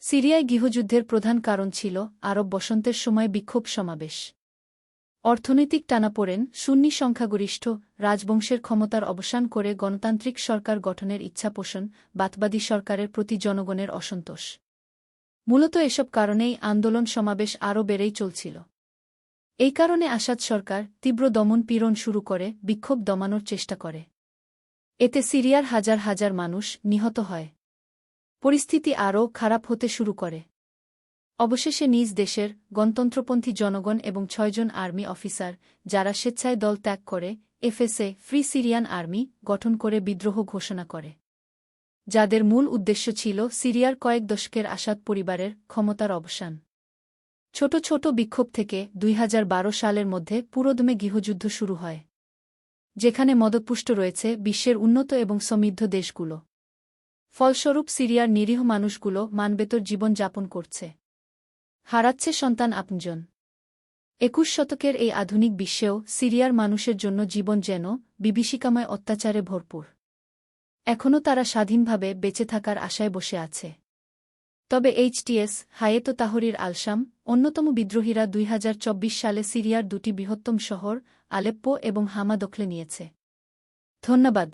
সিরিয়ায় গৃহযুদ্ধের প্রধান কারণ ছিল আরব বসন্তের সময় বিক্ষোভ সমাবেশ। অর্থনৈতিক টানাপোড়েন, সুন্নি সংখ্যাগরিষ্ঠ, রাজবংশের ক্ষমতার অবসান করে গণতান্ত্রিক সরকার গঠনের ইচ্ছা পোষণ, বাতবাদী সরকারের প্রতি জনগণের অসন্তোষ। মূলত এসব কারণেই আন্দোলন সমাবেশ আরও বেড়েই চলছিল। এই কারণে আসাদ সরকার তীব্র দমন পীড়ন শুরু করে, বিক্ষোভ দমানোর চেষ্টা করে। এতে সিরিয়ার হাজার হাজার মানুষ নিহত হয়। পরিস্থিতি আরও খারাপ হতে শুরু করে। অবশেষে নিজ দেশের গণতন্ত্রপন্থী জনগণ এবং ছয়জন আর্মি অফিসার, যারা স্বেচ্ছায় দল ত্যাগ করে, এফএসএ, ফ্রি সিরিয়ান আর্মি, গঠন করে বিদ্রোহ ঘোষণা করে। যাদের মূল উদ্দেশ্য ছিল সিরিয়ার কয়েক দশকের আসাদ পরিবারের ক্ষমতার অবসান। ছোট ছোট বিক্ষোভ থেকে দুই হাজার বারো সালের মধ্যে পুরোদমে গৃহযুদ্ধ শুরু হয়, যেখানে মদপুষ্ট রয়েছে বিশ্বের উন্নত এবং সমৃদ্ধ দেশগুলো। ফলস্বরূপ সিরিয়ার নিরীহ মানুষগুলো মানবেতর জীবন যাপন করছে। হারাচ্ছে সন্তান আপনজন। একুশ শতকের এই আধুনিক বিশ্বেও সিরিয়ার মানুষের জন্য জীবন যেন বিভীষিকাময় অত্যাচারে ভরপুর। এখনও তারা স্বাধীনভাবে বেঁচে থাকার আশায় বসে আছে। তবে এইচটিএস হায়েত তাহরির আলসাম অন্যতম বিদ্রোহীরা দুই হাজার চব্বিশ সালে সিরিয়ার দুটি বৃহত্তম শহর, আলেপ্পো এবং হামা দখলে নিয়েছে। ধন্যবাদ।